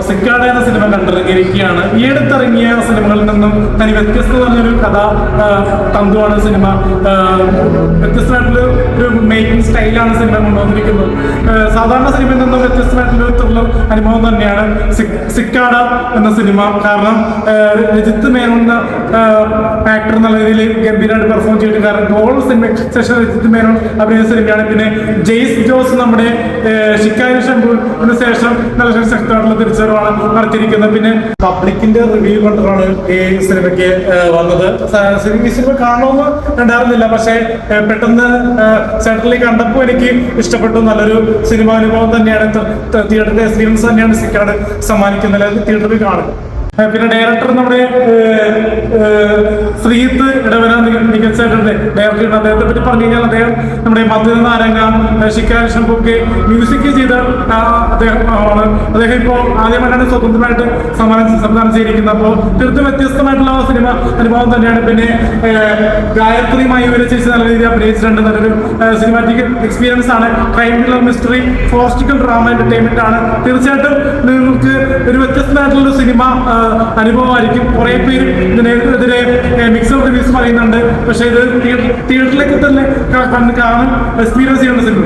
സിക്കാട് എന്ന സിനിമ കണ്ടിറങ്ങിയിരിക്കുകയാണ്. ഈ അടുത്തിറങ്ങിയ സിനിമകളിൽ നിന്നും തനി വ്യത്യസ്തത പറഞ്ഞൊരു കഥ തന്തുവാണ് സിനിമ. വ്യത്യസ്തമായിട്ടുള്ള ഒരു മേക്കിംഗ് സ്റ്റൈലാണ് സിനിമ കൊണ്ടുവന്നിരിക്കുന്നത്. സാധാരണ സിനിമയിൽ നിന്നും വ്യത്യസ്തമായിട്ടുള്ള ത്രില്ലർ അനുഭവം തന്നെയാണ് സിക്കാട എന്ന സിനിമ. കാരണം രജിത്ത് മേനോൻ എന്ന ആക്ടർ എന്നുള്ള രീതിയിൽ ഗംഭീരമായിട്ട് പെർഫോം ചെയ്തിട്ട് കാരണം ഗോൾ സിനിമ ശേഷം രജിത്ത് മേനോൻ അഭിനയിച്ച സിനിമയാണ്. പിന്നെ ജെയ്സ് ജോസ് നമ്മുടെ ഷിക്കാരി ശംഭുവിന് ശേഷം നല്ല ശക്തമായിട്ടുള്ള തിരിച്ചറിവാണ് നടത്തിയിരിക്കുന്നത്. പിന്നെ പബ്ലിക്കിന്റെ റിവ്യൂ കൊണ്ടാണ് ഈ സിനിമയ്ക്ക് വന്നത്. ഈ സിനിമ കാണണമെന്ന് ഉണ്ടായിരുന്നില്ല പക്ഷേ പെട്ടെന്ന് സെൻട്രലി കണ്ടപ്പോൾ എനിക്ക് ഇഷ്ടപ്പെട്ടു. നല്ലൊരു സിനിമാ അനുഭവം തന്നെയാണ്. തിയേറ്ററിന്റെ എക്സ്പീരിയൻസ് തന്നെയാണ് സിക്കാട് സമ്മാനിക്കുന്നത്. തിയേറ്ററിൽ കാണും. പിന്നെ ഡയറക്ടർ നമ്മുടെ ശ്രീത്ത് ഏഹ്, ഇടവന മികച്ചായിട്ടുണ്ട് ഡയറക്ടർ അദ്ദേഹത്തെ പറ്റി പറഞ്ഞു കഴിഞ്ഞാൽ അദ്ദേഹം നമ്മുടെ മധുര നാരങ്ങ ഷിക്കാരി ശംഭുക്ക് മ്യൂസിക് ചെയ്ത ആ, അദ്ദേഹം ഇപ്പോൾ ആദ്യമായിട്ടാണ് സ്വതന്ത്രമായിട്ട് സമ്മാനം സംവിധാനം ചെയ്തിരിക്കുന്നത്. അപ്പോൾ തീർത്തും വ്യത്യസ്തമായിട്ടുള്ള സിനിമ അനുഭവം തന്നെയാണ്. പിന്നെ ഗായത്രിയുമായി ഗായത്രി മയൂര ചേച്ചി നല്ല രീതിയിൽ അഭിനയിച്ചിട്ടുണ്ട്. നല്ലൊരു സിനിമാറ്റിക് എക്സ്പീരിയൻസ് ആണ്. ക്രൈം ത്രില്ലർ മിസ്റ്ററി ഫോറസ്റ്റിക്കൽ ഡ്രാമ എന്റർടൈൻമെന്റ് ആണ്. തീർച്ചയായിട്ടും നിങ്ങൾക്ക് ഒരു വ്യത്യസ്തമായിട്ടുള്ള സിനിമ അനുഭവമായിരിക്കും. കുറേ പേര് ഇതിനെതിരെ മിക്സഡ് റിവ്യൂസ് പറയുന്നുണ്ട്. ഇത് തിയേറ്ററിലേക്ക് തന്നെ കാണാൻ എക്സ്പീരിയൻസ് ചെയ്യേണ്ട സിനിമ